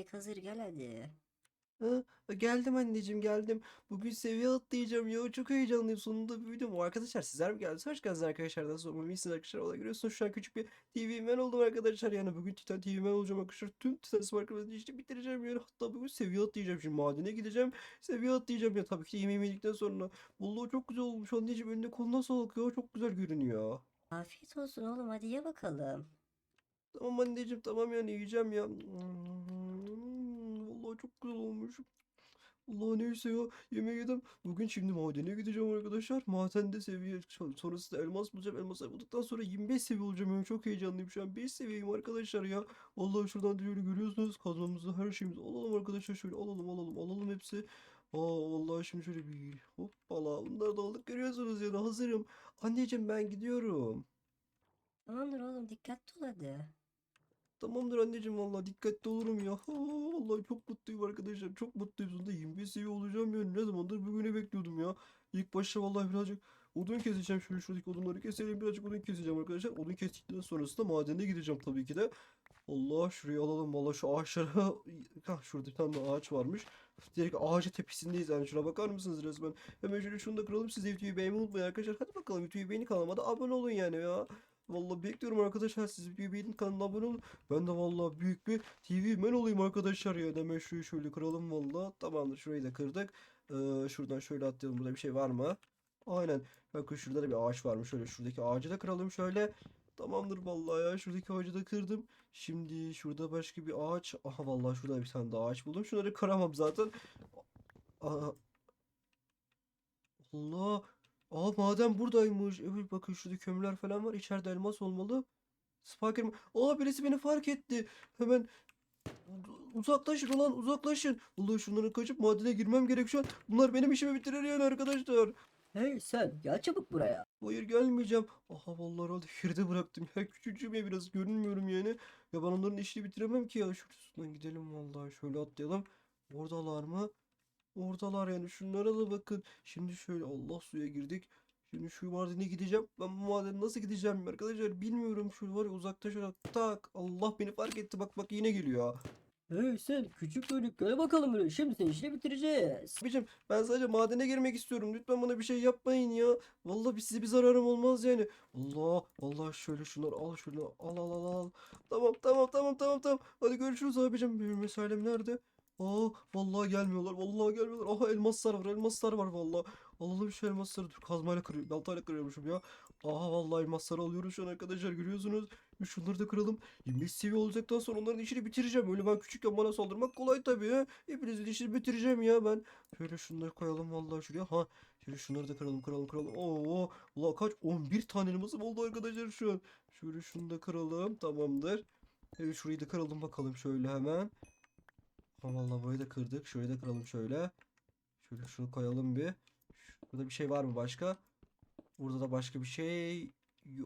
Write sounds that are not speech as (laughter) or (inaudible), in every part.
yemek hazır gel hadi. Ha, geldim anneciğim geldim. Bugün seviye atlayacağım ya. Çok heyecanlıyım. Sonunda bir videom. Arkadaşlar sizler mi geldiniz? Hoş geldiniz arkadaşlar. Nasıl olmamı iyisiniz arkadaşlar. Valla görüyorsunuz şu an küçük bir TV man oldum arkadaşlar. Yani bugün Titan TV man olacağım arkadaşlar. Tüm Titan Sparkle'ı işte bitireceğim yani. Hatta bugün seviye atlayacağım. Şimdi madene gideceğim. Seviye atlayacağım ya. Tabii ki de yemeğimi yedikten sonra. Vallahi çok güzel olmuş. Anneciğim önüne koluna sağlık ya. Çok güzel görünüyor. Afiyet olsun oğlum hadi ye bakalım. Tamam anneciğim tamam yani yiyeceğim ya. Vallahi çok güzel olmuş. Allah neyse ya yemeği yedim. Bugün şimdi madene gideceğim arkadaşlar. Madende seviye sonrasında elmas bulacağım. Elmasları bulduktan sonra 25 seviye olacağım. Yani çok heyecanlıyım şu an. 5 seviyeyim arkadaşlar ya. Vallahi şuradan da şöyle görüyorsunuz. Kazmamızı her şeyimizi alalım arkadaşlar. Şöyle alalım alalım alalım hepsi. Aa vallahi şimdi şöyle bir hoppala. Bunları da aldık görüyorsunuz yani hazırım. Anneciğim ben gidiyorum. Tamamdır oğlum dikkatli ol hadi. Tamamdır anneciğim vallahi dikkatli olurum ya. Ha, vallahi çok mutluyum arkadaşlar. Çok mutluyum. Sonunda 25 seviye olacağım ya. Ne zamandır bugünü bekliyordum ya. İlk başta vallahi birazcık odun keseceğim. Şöyle şuradaki odunları keselim. Birazcık odun keseceğim arkadaşlar. Odun kestikten sonrasında madene gideceğim tabii ki de. Allah şurayı alalım. Vallahi şu ağaçlara. Hah, şurada bir tane ağaç varmış. Direkt ağacın tepesindeyiz yani. Şuna bakar mısınız resmen? Hemen şöyle şunu da kıralım. Siz de videoyu beğenmeyi unutmayın arkadaşlar. Hadi bakalım videoyu beğeni kanalıma da abone olun yani ya. Vallahi bekliyorum arkadaşlar. Siz videoyu beğenin kanalına abone olun. Ben de vallahi büyük bir TV man olayım arkadaşlar ya. Hemen şurayı şöyle kıralım vallahi. Tamamdır şurayı da kırdık. Ee, şuradan şöyle atlayalım. Burada bir şey var mı? Aynen. Bakın şurada da bir ağaç varmış. Şöyle şuradaki ağacı da kıralım şöyle. Tamamdır vallahi ya. Şuradaki ağacı da kırdım. Şimdi şurada başka bir ağaç. Aha vallahi şurada bir tane daha ağaç buldum. Şunları kıramam zaten. Aa. Allah. Aa maden buradaymış. Evet bakın şurada kömürler falan var. İçeride elmas olmalı. Spiker mi? Aa birisi beni fark etti. Hemen uzaklaşın ulan uzaklaşın. Allah şunları kaçıp madene girmem gerek şu an. Bunlar benim işimi bitirir yani arkadaşlar. Hey sen gel çabuk buraya. Hayır gelmeyeceğim. Aha vallahi herhalde yerde bıraktım. Ya küçücüğüm ya biraz görünmüyorum yani. Ya ben onların işini bitiremem ki ya. Şuradan gidelim vallahi. Şöyle atlayalım. Oradalar mı? Oradalar yani. Şunlara da bakın. Şimdi şöyle Allah suya girdik. Şimdi şu madene gideceğim. Ben bu madene nasıl gideceğim arkadaşlar bilmiyorum. Şu var ya uzakta şöyle tak. Allah beni fark etti. Bak bak yine geliyor. Hey sen küçük çocuk gel bakalım buraya. Şimdi senin işini bitireceğiz. Abicim ben sadece madene girmek istiyorum. Lütfen bana bir şey yapmayın ya. Vallahi bir- size bir zararım olmaz yani. Allah Allah şöyle şunları al şunu al al al al. Tamam tamam tamam tamam tamam. Hadi görüşürüz abicim. Benim mesailem nerede? Aa vallahi gelmiyorlar. Vallahi gelmiyorlar. Aha elmaslar var. Elmaslar var vallahi. Alalım şu elmasları. Dur kazmayla kırıyorum. Baltayla kırıyormuşum ya. Aha vallahi elmasları alıyoruz şu an arkadaşlar görüyorsunuz. Şunları da kıralım. 25 seviye olacaktan sonra onların işini bitireceğim. Öyle ben küçükken bana saldırmak kolay tabii ya. Hepinizin işini bitireceğim ya ben. Şöyle şunları koyalım vallahi şuraya. Ha şöyle şunları da kıralım kıralım kıralım. Oo ulan kaç 11 tane elmasım oldu arkadaşlar şu an. Şöyle şunu da kıralım tamamdır. Evet şurayı da kıralım bakalım şöyle hemen. Ha vallahi burayı da kırdık. Şurayı da kıralım şöyle. Şöyle şunu koyalım bir. Burada bir şey var mı başka? Burada da başka bir şey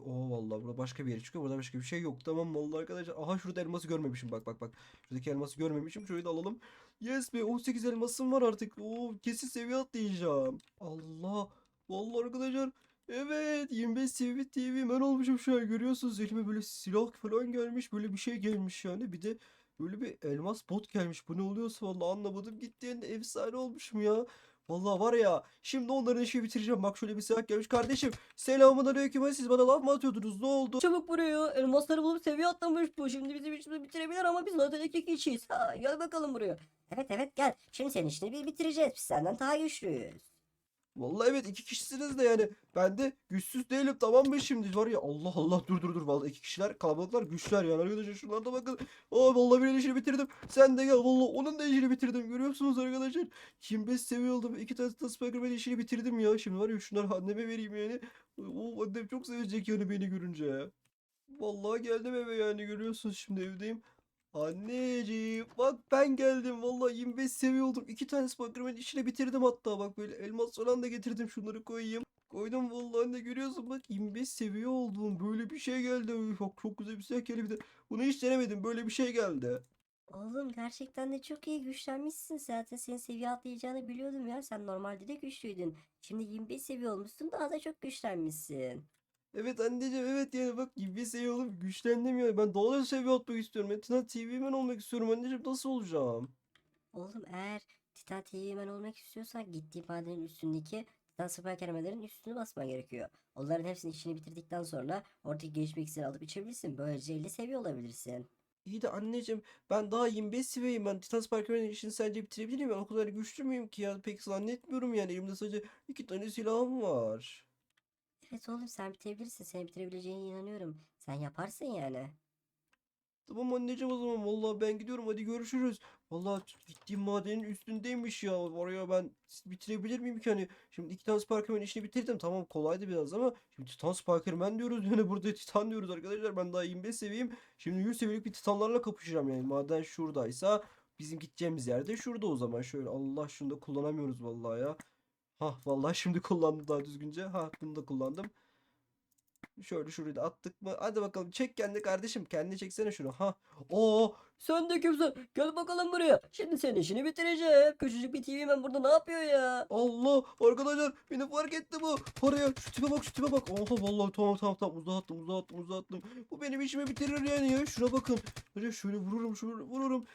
o vallahi burada başka bir yere çıkıyor. Burada başka bir şey yok. Tamam vallahi arkadaşlar. Aha şurada elması görmemişim. Bak bak bak. Şuradaki elması görmemişim. Şurayı da alalım. Yes be 18 elmasım var artık. Oo kesin seviye atlayacağım. Allah. Vallahi arkadaşlar. Evet 25 seviye TV ben olmuşum şu an görüyorsunuz elime böyle silah falan gelmiş böyle bir şey gelmiş yani bir de böyle bir elmas bot gelmiş bu ne oluyorsa vallahi anlamadım gitti yani efsane olmuşum ya Vallahi var ya şimdi onların işini bitireceğim bak şöyle bir silah gelmiş kardeşim selamun aleyküm siz bana laf mı atıyordunuz ne oldu? Çabuk buraya. Elmasları bulup seviye atlamış bu. Şimdi bizim işimizi bitirebilir ama biz zaten iki kişiyiz. Ha, gel bakalım buraya. Evet evet gel. Şimdi senin işini bir bitireceğiz. Biz senden daha güçlüyüz. Vallahi evet iki kişisiniz de yani. Ben de güçsüz değilim. Tamam mı şimdi? Var ya Allah Allah. Dur dur dur. Vallahi iki kişiler kalabalıklar. Güçler yani arkadaşlar. Şunlara da bakın. Aa vallahi bir işini bitirdim. Sen de gel. Vallahi onun da işini bitirdim. Görüyorsunuz arkadaşlar. 25 seviye oldum iki tane de Spider-Man işini bitirdim ya. Şimdi var ya şunları anneme vereyim yani. O annem çok sevecek yani beni görünce. Vallahi geldim eve yani. Görüyorsunuz şimdi evdeyim Anneciğim bak ben geldim vallahi 25 seviye oldum. İki tane Spider-Man işini bitirdim hatta bak böyle elmas falan da getirdim şunları koyayım. Koydum vallahi anne görüyorsun bak 25 seviye oldum. Böyle bir şey geldi. Çok, çok güzel bir şey geldi bir de. Bunu hiç denemedim böyle bir şey geldi. Oğlum gerçekten de çok iyi güçlenmişsin. Zaten senin seviye atlayacağını biliyordum ya. Sen normalde de güçlüydün. Şimdi 25 seviye olmuşsun daha da çok güçlenmişsin. Evet anneciğim evet yani bak gibi seviye olup güçlendim ya. Ben daha da seviye atmak istiyorum. Ben Titan TV ben olmak istiyorum anneciğim. Nasıl olacağım? Oğlum eğer Titan TV'men olmak istiyorsan gittiğin madenin üstündeki Titan süper kelimelerin üstünü basman gerekiyor. Onların hepsinin işini bitirdikten sonra oradaki gelişme iksiri alıp içebilirsin. Böylece 50 seviye olabilirsin. İyi de anneciğim ben daha 25 seviyeyim. Ben Titan Spider-Man'in işini sence bitirebilir miyim? Ben o kadar güçlü müyüm ki ya? Pek zannetmiyorum yani. Elimde sadece iki tane silahım var. Evet oğlum sen bitirebilirsin. Seni bitirebileceğine inanıyorum. Sen yaparsın yani. Tamam anneciğim o zaman. Vallahi ben gidiyorum. Hadi görüşürüz. Vallahi gittiğim madenin üstündeymiş ya. Oraya ben bitirebilir miyim ki hani? Şimdi iki tane Spider-Man işini bitirdim. Tamam kolaydı biraz ama şimdi Titan Spider-Man diyoruz. (laughs) Yani burada Titan diyoruz arkadaşlar. Ben daha 25 seviyeyim. Şimdi 100 seviyelik bir Titanlarla kapışacağım yani. Maden şuradaysa bizim gideceğimiz yerde şurada o zaman. Şöyle Allah şunu da kullanamıyoruz vallahi ya. Ha vallahi şimdi kullandım daha düzgünce. Ha bunu da kullandım. Şöyle şurayı da attık mı? Hadi bakalım çek kendi kardeşim. Kendi çeksene şunu. Ha. Oo. Sen de kimsin? Gel bakalım buraya. Şimdi senin işini bitireceğim. Küçücük bir TV ben burada ne yapıyor ya? Allah arkadaşlar beni fark etti bu. Paraya şu tipe bak şu tipe bak. Oha vallahi tamam tamam tamam uzattım uzattım uzattım. Bu benim işimi bitirir yani ya. Şuna bakın. Böyle şöyle vururum şöyle vururum.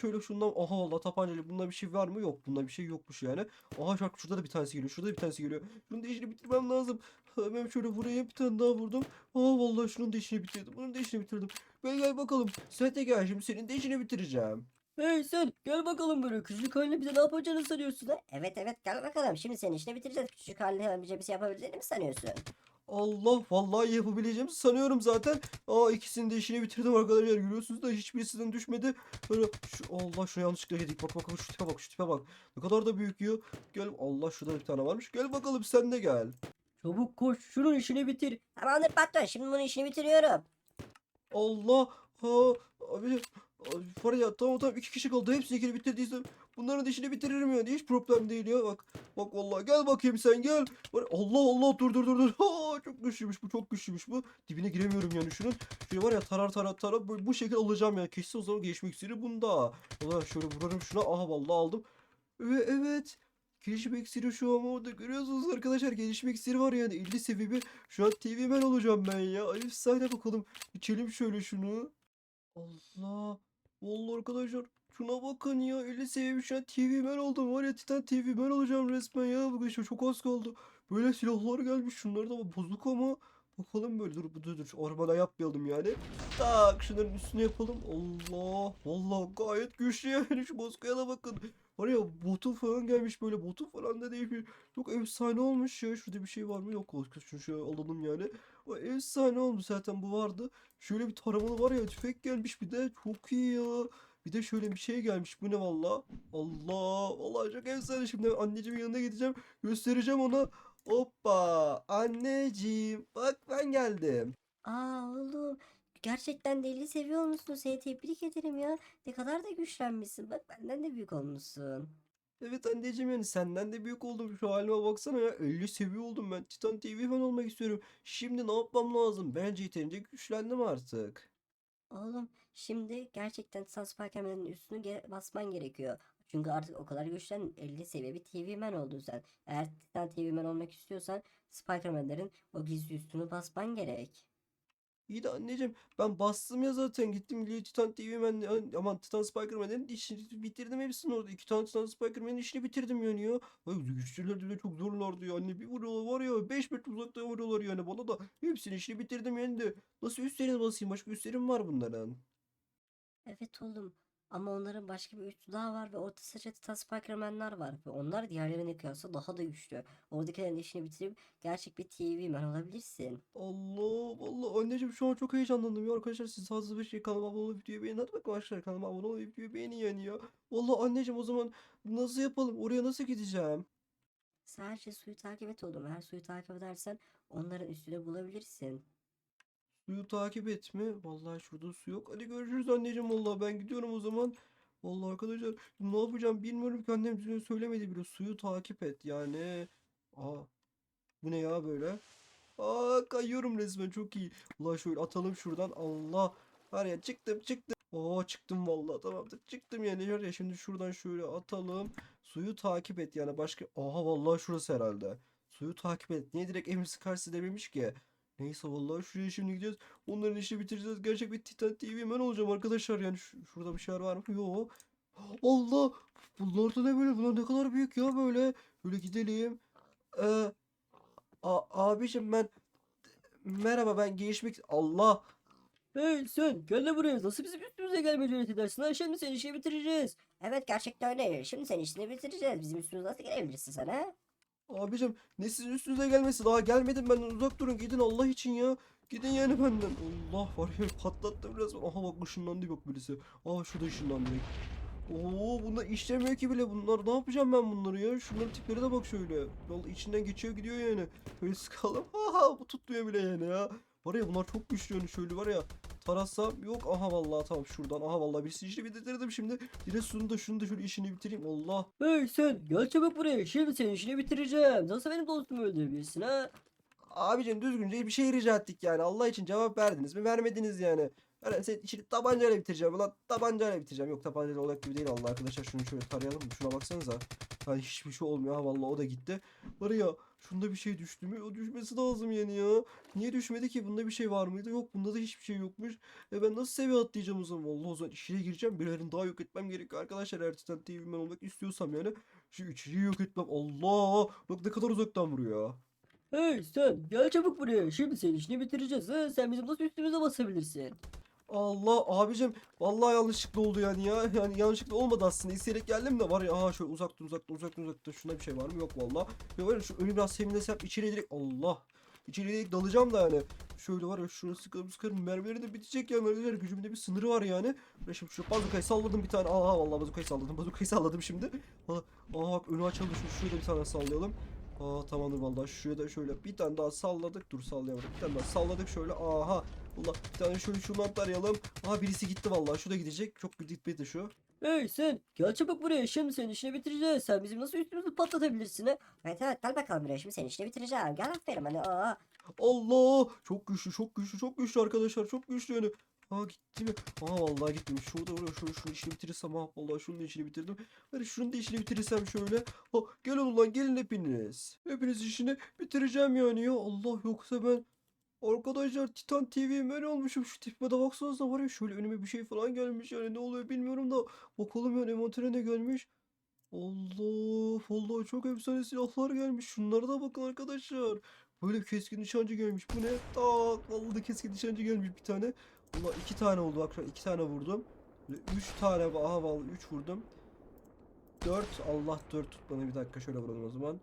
Şöyle şundan aha vallahi tabancalı bunda bir şey var mı? Yok bunda bir şey yokmuş yani. Aha şak şurada da bir tanesi geliyor. Şurada da bir tanesi geliyor. Şunun da işini bitirmem lazım. Hemen şöyle vurayım bir tane daha vurdum. Aa vallahi şunun da işini bitirdim. Bunun da işini bitirdim. Gel gel bakalım. Sen de gel şimdi senin de işini bitireceğim. Hey sen gel bakalım buraya. Küçücük haline bize ne yapacağını sanıyorsun ha? Evet evet gel bakalım. Şimdi senin işini bitireceğiz. Küçücük haline bize bir şey yapabileceğini mi sanıyorsun? Allah vallahi yapabileceğimi sanıyorum zaten. Aa ikisinin de işini bitirdim arkadaşlar. Görüyorsunuz da hiçbirisinden düşmedi. Böyle şu Allah şu yanlışlıkla yedik. Bak bak şu tipe bak şu tipe bak. Ne kadar da büyük ya. Gel Allah şurada bir tane varmış. Gel bakalım sen de gel. Çabuk koş şunun işini bitir. Tamamdır patron şimdi bunun işini bitiriyorum. Allah ha abi abi, var ya tamam tamam iki kişi kaldı. Hepsini ikili bitirdiysem bunların da işini bitiririm yani. Hiç problem değil ya. Bak bak vallahi gel bakayım sen gel. Var- Allah Allah dur dur dur dur. Ha, çok güçlüymüş bu çok güçlüymüş bu. Dibine giremiyorum yani şunun. Şöyle var ya tarar tarar tarar bu, bu şekil alacağım ya. Kesin o zaman geçmek iksiri bunda. Allah şöyle vurarım şuna. Aha vallahi aldım. Ve evet. Gelişme iksiri şu an orada görüyorsunuz arkadaşlar gelişme iksiri var yani 50 seviye şu an TV man olacağım ben ya. Ay efsane bakalım. İçelim şöyle şunu. Allah. Vallahi arkadaşlar şuna bakın ya 50 seviye şu an TV man oldum var ya Titan TV man olacağım resmen ya. Bugün şu çok az kaldı. Böyle silahlar gelmiş şunlar da bozuk ama. Bakalım böyle dur dur dur ormana yapmayalım yani. Tak şunların üstüne yapalım. Allah vallahi gayet güçlü yani şu bozkaya da bakın. Var ya botu falan gelmiş böyle botu falan da değil bir. Çok efsane olmuş ya. Şurada bir şey var mı? Yok. Şunu şöyle alalım yani. O efsane olmuş zaten bu vardı. Şöyle bir taramalı var ya tüfek gelmiş bir de. Çok iyi ya. Bir de şöyle bir şey gelmiş. Bu ne valla? Allah. Vallahi çok efsane. Şimdi anneciğimin yanına gideceğim. Göstereceğim ona. Hoppa. Anneciğim. Bak ben geldim. Aa oğlum gerçekten de 50 seviye olmuşsun. Seni tebrik ederim ya. Ne kadar da güçlenmişsin. Bak benden de büyük olmuşsun. Evet anneciğim yani senden de büyük oldum. Şu halime baksana ya. 50 seviye oldum ben. Titan TV fan olmak istiyorum. Şimdi ne yapmam lazım? Bence yeterince güçlendim artık. Oğlum şimdi gerçekten Titan Spider-Man'in üstünü ge- basman gerekiyor. Çünkü artık o kadar güçlendin. 50 seviye bir TV Man oldun sen. Eğer Titan TV Man olmak istiyorsan Spider-Man'lerin o gizli üstünü basman gerek. İyi de anneciğim ben bastım ya zaten. Gittim Lily Titan TV man aman Titan Spider-Man'in işini bitirdim hepsini orada. İki tane Titan Spider-Man'in işini bitirdim yani ya. Ay güçlülerdi de çok zorlardı ya. Anne bir vuruyorlar var ya 5 metre uzakta vuruyorlar yani bana da. Hepsini işini bitirdim yani de. Nasıl üstlerine basayım? Başka üstlerim var bunların. Evet oğlum. Ama onların başka bir üstü daha var ve orta sıra Titan Spider-Man'ler var. Ve onlar diğerlerine kıyasla daha da güçlü. Oradakilerin işini bitirip gerçek bir TV Man olabilirsin. Allah Allah anneciğim şu an çok heyecanlandım ya arkadaşlar siz hazır bir şey kanalıma abone olup videoyu beğenin hadi bakalım arkadaşlar kanalıma abone olup videoyu beğenin yani ya Vallahi anneciğim o zaman nasıl yapalım oraya nasıl gideceğim Sadece suyu takip et oğlum. Eğer suyu takip edersen onların üstünü bulabilirsin. Suyu takip et mi vallahi şurada su yok. Hadi görüşürüz anneciğim. Vallahi ben gidiyorum o zaman. Vallahi arkadaşlar ne yapacağım bilmiyorum ki. Annem düzgün söylemedi bile. Suyu takip et yani. Aa bu ne ya böyle? Aa kayıyorum resmen. Çok iyi. Ulan şöyle atalım şuradan. Allah. Var ya çıktım çıktım. Oo çıktım vallahi. Tamamdır. Çıktım yani. Var ya şimdi şuradan şöyle atalım. Suyu takip et yani. Başka Aha vallahi şurası herhalde. Suyu takip et. Niye direkt emrisi karşı dememiş ki Neyse vallahi şuraya şimdi gideceğiz. Onların işini bitireceğiz. Gerçek bir Titan TV ben olacağım arkadaşlar. Yani şu- şurada bir şeyler var mı? Yok. Allah! Bunlar da ne böyle? Bunlar ne kadar büyük ya böyle. Böyle gidelim. Ee, a abicim ben merhaba ben gelişmek Allah Hey sen gel de buraya. Nasıl bizim üstümüze gelmeye cüret edersin ha? Şimdi senin işini bitireceğiz. Evet gerçekten öyle. Şimdi senin işini bitireceğiz. Bizim üstümüze nasıl gelebilirsin sen ha? Abicim ne sizin üstünüze gelmesi daha gelmedim benden uzak durun gidin Allah için ya. Gidin yani benden. Allah var ya patlattım resmen. Aha bak ışınlandı bak birisi. Aa şurada ışınlandı. Oo bunlar işlemiyor ki bile bunlar. Ne yapacağım ben bunları ya? Şunların tipleri de bak şöyle. Vallahi içinden geçiyor gidiyor yani. Böyle sıkalım. (laughs) Aha bu tutmuyor bile yani ya. Var ya bunlar çok güçlü yani şöyle var ya. Tarasam yok. Aha vallahi tamam şuradan. Aha vallahi birisi işini bitirdim şimdi. Direkt şunu da şunu da şöyle işini bitireyim. Allah. Hey sen gel çabuk buraya. Şimdi senin işini bitireceğim. Nasıl benim dostumu öldürebilirsin ha? Abicim düzgünce bir şey rica ettik yani. Allah için cevap verdiniz mi? Vermediniz yani. Yani sen işini tabancayla bitireceğim. Ulan tabancayla bitireceğim. Yok tabancayla olacak gibi değil Allah arkadaşlar. Şunu şöyle tarayalım mı? Şuna baksanıza. Yani hiçbir şey olmuyor. Ha vallahi o da gitti. Var ya şunda bir şey düştü mü? O düşmesi lazım yani ya. Niye düşmedi ki? Bunda bir şey var mıydı? Yok bunda da hiçbir şey yokmuş. E ben nasıl seviye atlayacağım o zaman? Vallahi o zaman içine gireceğim. Birilerini daha yok etmem gerekiyor arkadaşlar. Titan TV'men olmak istiyorsam yani. Şu içeriği yok etmem. Allah! Bak ne kadar uzaktan vuruyor. Hey sen gel çabuk buraya. Şimdi senin işini bitireceğiz. Ha? Sen bizim nasıl üstümüze basabilirsin? Allah abicim vallahi yanlışlıkla oldu yani ya. (laughs) Yani yanlışlıkla olmadı aslında. İsteyerek geldim de var ya aha şöyle uzaktan uzaktan uzaktan uzaktan şuna bir şey var mı? Yok vallahi. Ya var ya şu önü biraz seminlesem içeriye direkt Allah. İçeriye direkt dalacağım da yani. Şöyle var ya şunu sıkarım sıkarım mermileri de bitecek ya mermiler gücümde bir sınırı var yani. Ben şimdi şu bazukayı salladım bir tane. Aha vallahi bazukayı salladım. Bazukayı salladım şimdi. Aa, aa bak önü açıldı şu şuraya da bir tane sallayalım. Aa tamamdır vallahi şuraya da şöyle bir tane daha salladık. Dur sallayamadım. Bir tane daha salladık şöyle. Aha Allah bir tane şöyle şundan tarayalım. Aha birisi gitti vallahi. Şu da gidecek. Çok gitmedi şu. Hey sen gel çabuk buraya. Şimdi senin işini bitireceğiz. Sen bizim nasıl üstümüzü patlatabilirsin ha? Evet evet gel bakalım buraya. Şimdi senin işini bitireceğim. Gel aferin hani. Aa. Allah! Çok güçlü, çok güçlü, çok güçlü arkadaşlar. Çok güçlü yani. Aa gitti mi? Aa vallahi gitmemiş. Şurada oraya şöyle şunun işini bitirirsem ha vallahi şunun da işini bitirdim. Hadi şunun da işini bitirirsem şöyle. Ha gelin ulan gelin hepiniz. Hepiniz işini bitireceğim yani ya. Allah yoksa ben Arkadaşlar Titan TV ben olmuşum şu tipime de baksanıza var ya şöyle önüme bir şey falan gelmiş yani ne oluyor bilmiyorum da bakalım yani envantere ne gelmiş. Allah Allah çok efsane silahlar gelmiş şunlara da bakın arkadaşlar. Böyle bir keskin nişancı gelmiş bu ne? Tak vallahi keskin nişancı gelmiş bir tane. Allah iki tane oldu bak iki tane vurdum. Böyle Üç tane aha vallahi üç vurdum. Dört Allah dört tut bana bir dakika şöyle vuralım o zaman.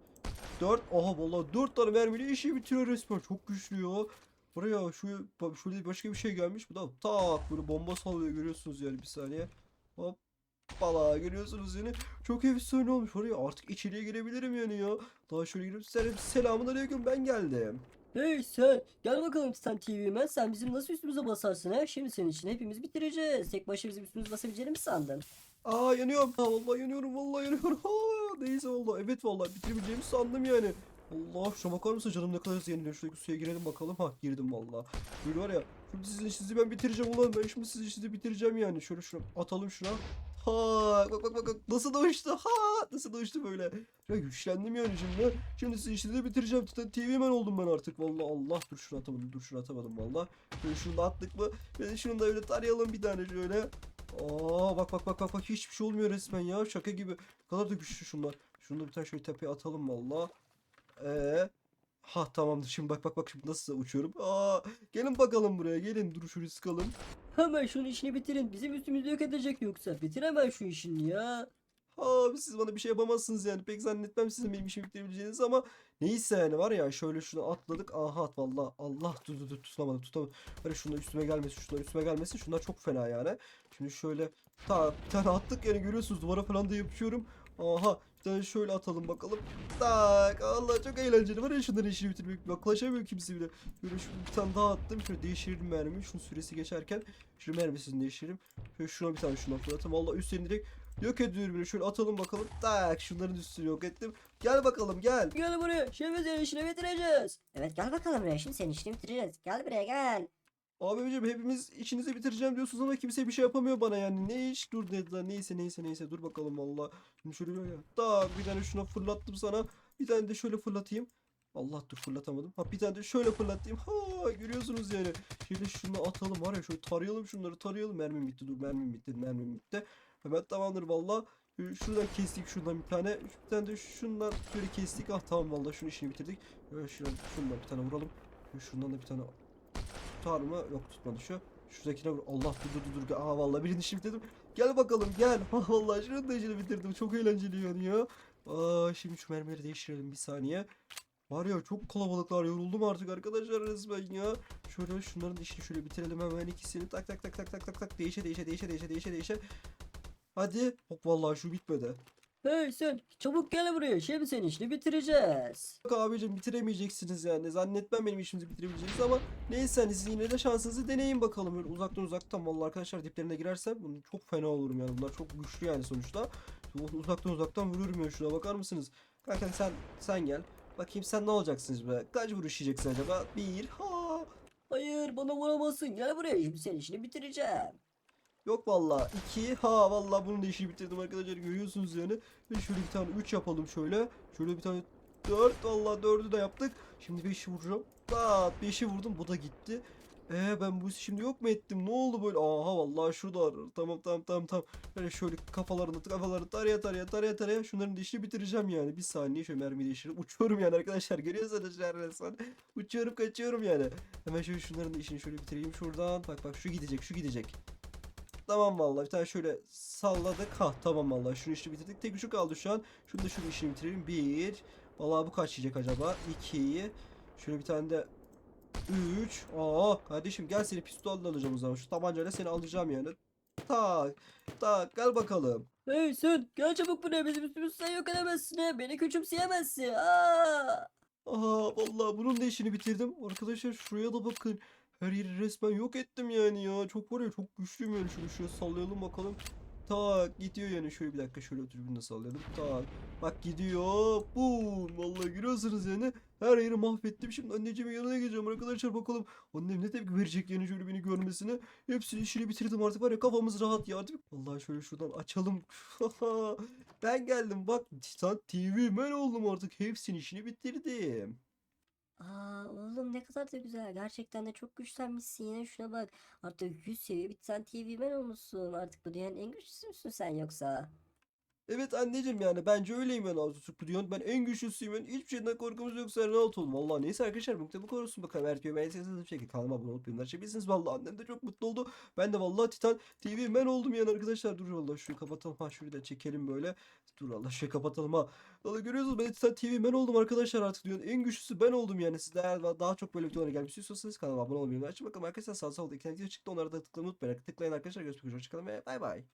4 aha vallahi 4 tane mermiyle işi bitiriyor resmen. Çok güçlü ya. Buraya şu şurada başka bir şey gelmiş. Bu da tak böyle bomba sallıyor görüyorsunuz yani bir saniye. Hop Bala görüyorsunuz yani. Çok efsane olmuş. Oraya artık içeriye girebilirim yani ya. Daha şöyle girip selam selamun aleyküm ben geldim. Hey sen gel bakalım Titan TV man. Sen bizim nasıl üstümüze basarsın ha? Şimdi senin işini hepimiz bitireceğiz. Tek başına bizim üstümüze basabileceğini mi sandın? Aa yanıyorum. Ha vallahi yanıyorum. Vallahi yanıyorum. (laughs) Ha neyse vallahi. Evet vallahi bitirebileceğimi sandım yani. Allah şuna bakar mısın canım ne kadar hızlı yeniliyor. Şuradaki suya girelim bakalım. Ha girdim vallahi. Böyle var ya. Şimdi sizin işinizi ben bitireceğim ulan. Ben şimdi sizin işinizi bitireceğim yani. Şöyle şuna atalım şuna. Ha bak bak bak. Nasıl da uçtu. Ha nasıl da uçtu böyle. Ya güçlendim yani şimdi. Şimdi sizin işinizi bitireceğim. TV man oldum ben artık. Vallahi Allah dur şunu atamadım. Dur şunu atamadım vallahi. Şöyle şunu da attık mı? Ve şunu da öyle tarayalım bir tane şöyle. Aa bak bak bak bak bak hiçbir şey olmuyor resmen ya şaka gibi. Ne kadar da güçlü şunlar. Şunu da bir tane şöyle tepeye atalım valla. Ee, ha tamamdır şimdi bak bak bak. Şimdi nasıl uçuyorum. Aa gelin bakalım buraya. Gelin. Dur şurayı sıkalım. Hemen şunun işini bitirin. Bizim üstümüzü yok edecek yoksa. Bitir hemen şu işini ya. Abi siz bana bir şey yapamazsınız yani. Pek zannetmem sizin benim işimi bitirebileceğinizi ama neyse yani var ya şöyle şunu atladık. Aha at valla Allah dur dur dur. Tutamadım tutamadım. Hani şunlar üstüme gelmesin şunlar üstüme gelmesin. Şunlar çok fena yani. Şimdi şöyle ta bir tane attık yani görüyorsunuz. Duvara falan da yapışıyorum. Aha tane şöyle atalım bakalım tak Allah çok eğlenceli var ya şunların işini bitirmek yaklaşamıyor kimse bile böyle şu bir tane daha attım şöyle değiştirelim mermiyi şunun süresi geçerken şu mermisini değiştirelim şöyle şuna bir tane şuna fırlatalım valla üstlerini direkt Yok ediyorum bile şöyle atalım bakalım. Tak şunların üstünü yok ettim. Gel bakalım gel. Gel buraya. Şimdi senin işini bitireceğiz. Evet gel bakalım buraya. Şimdi senin işini bitireceğiz. Gel buraya gel. Abicim hepimiz işinizi bitireceğim diyorsunuz ama kimse bir şey yapamıyor bana yani. Ne iş dur dediler. Neyse neyse neyse dur bakalım valla. Şimdi şöyle ya. Tak bir tane şuna fırlattım sana. Bir tane de şöyle fırlatayım. Allah dur fırlatamadım. Ha bir tane de şöyle fırlatayım. Ha görüyorsunuz yani. Şöyle şunu atalım var ya şöyle tarayalım şunları tarayalım. Mermim bitti dur mermim bitti mermim bitti. Hemen tamamdır valla. Ee, Şuradan kestik şuradan bir tane. Bir tane de şundan şöyle kestik. Ah tamam valla şunu işini bitirdik. Ee, şuradan, şundan bir tane vuralım. Ee, Şundan da bir tane tutar mı? Yok tutmadı şu. Şuradakine vur. Allah dur dur dur. Aa vallahi birini bitirdim. Gel bakalım gel. Ha (laughs) vallahi şunun da işini bitirdim. Çok eğlenceli yani ya. Aa şimdi şu mermileri değiştirelim bir saniye. Var ya çok kalabalıklar yoruldum artık arkadaşlar resmen ya. Şöyle şunların işini şöyle bitirelim hemen ikisini tak tak tak tak tak tak tak değişe değişe değişe değişe değişe değişe. Hadi. Hop vallahi şu bitmedi. Hey sen çabuk gel buraya. Şimdi senin işini bitireceğiz. Yok abicim bitiremeyeceksiniz yani. Zannetmem benim işimizi bitirebileceğiniz ama neyse hani siz yine de şansınızı deneyin bakalım. Böyle uzaktan uzaktan vallahi arkadaşlar diplerine girersem bunu çok fena olurum yani. Bunlar çok güçlü yani sonuçta. Uzaktan uzaktan vururum ya şuna bakar mısınız? Kanka sen sen gel. Bakayım sen ne olacaksınız be? Kaç vuruş yiyeceksin acaba? Bir. Ha. Hayır bana vuramazsın. Gel buraya. Şimdi senin işini bitireceğim. Yok valla. 2. Ha valla bunun da işini bitirdim arkadaşlar. Görüyorsunuz yani. Ve şöyle bir tane 3 yapalım şöyle. Şöyle bir tane 4. Valla 4'ü de yaptık. Şimdi 5'i vuracağım. Aa 5'i vurdum. Bu da gitti. Ee ben bu şimdi yok mu ettim? Ne oldu böyle? Aha vallahi şurada. var. Tamam tamam tamam tamam. Böyle şöyle kafalarını kafalarını taraya taraya taraya taraya şunların da işini bitireceğim yani. Bir saniye şöyle mermi değiştirip uçuyorum yani arkadaşlar. Görüyorsunuz yani resmen. Uçuyorum kaçıyorum yani. Hemen şöyle şunların da işini şöyle bitireyim şuradan. Bak bak şu gidecek şu gidecek. Tamam vallahi bir tane şöyle salladık. Ha tamam vallahi şunu işini bitirdik. Tek şu kaldı şu an. Şunu da şunu işini bitirelim. Bir. Vallahi bu kaç yiyecek acaba? İki. Şöyle bir tane de üç. Aa kardeşim gel seni pistolle alacağım o zaman. Şu tabancayla seni alacağım yani. Tak. Tak gel bakalım. Hey sen gel çabuk buraya. Bizim üstümüzü sen yok edemezsin. He. Beni küçümseyemezsin. Aa! Aha vallahi bunun da işini bitirdim. Arkadaşlar şuraya da bakın. Her yeri resmen yok ettim yani ya. Çok var ya çok güçlüyüm yani. Şunu şöyle sallayalım bakalım. Tak gidiyor yani. Şöyle bir dakika şöyle bunu da sallayalım. Tak. Bak gidiyor. Bum. Vallahi görüyorsunuz yani. Her yeri mahvettim. Şimdi anneciğimin yanına gideceğim arkadaşlar bakalım. Annem ne tepki verecek yani şöyle beni görmesine. Hepsini işini bitirdim artık var ya kafamız rahat ya artık. Vallahi şöyle şuradan açalım. (laughs) ben geldim bak Titan TV ben oldum artık. Hepsinin işini bitirdim. Aa oğlum ne kadar da güzel. Gerçekten de çok güçlenmişsin yine şuna bak. Artık 100 seviye bir sen TV man olmuşsun. Artık bu dünyanın en güçlüsü müsün sen yoksa? Evet anneciğim yani bence öyleyim ben Atatürk diyorsun. Ben en güçlüsüyüm. Ben hiçbir şeyden korkumuz yok. Sen rahat ol. Vallahi neyse arkadaşlar bu bu konusun bakalım. Eğer ki beğendiyseniz bir şekilde kanalıma abone olup bildirimleri açabilirsiniz. Vallahi annem de çok mutlu oldu. Ben de vallahi Titan TV ben oldum yani arkadaşlar. Dur vallahi şurayı kapatalım. Ha şurayı da çekelim böyle. Dur Allah şurayı kapatalım ha. Vallahi görüyorsunuz ben Titan TV ben oldum arkadaşlar artık diyorsun. En güçlüsü ben oldum yani. Siz de eğer daha çok böyle videolara gelmek istiyorsanız kanalıma abone olmayı. Açın bakalım arkadaşlar sağ solda iki tane video çıktı. Onlara da tıklamayı unutmayın. Tıklayın arkadaşlar. Görüşmek üzere. Hoşçakalın ve bay bay.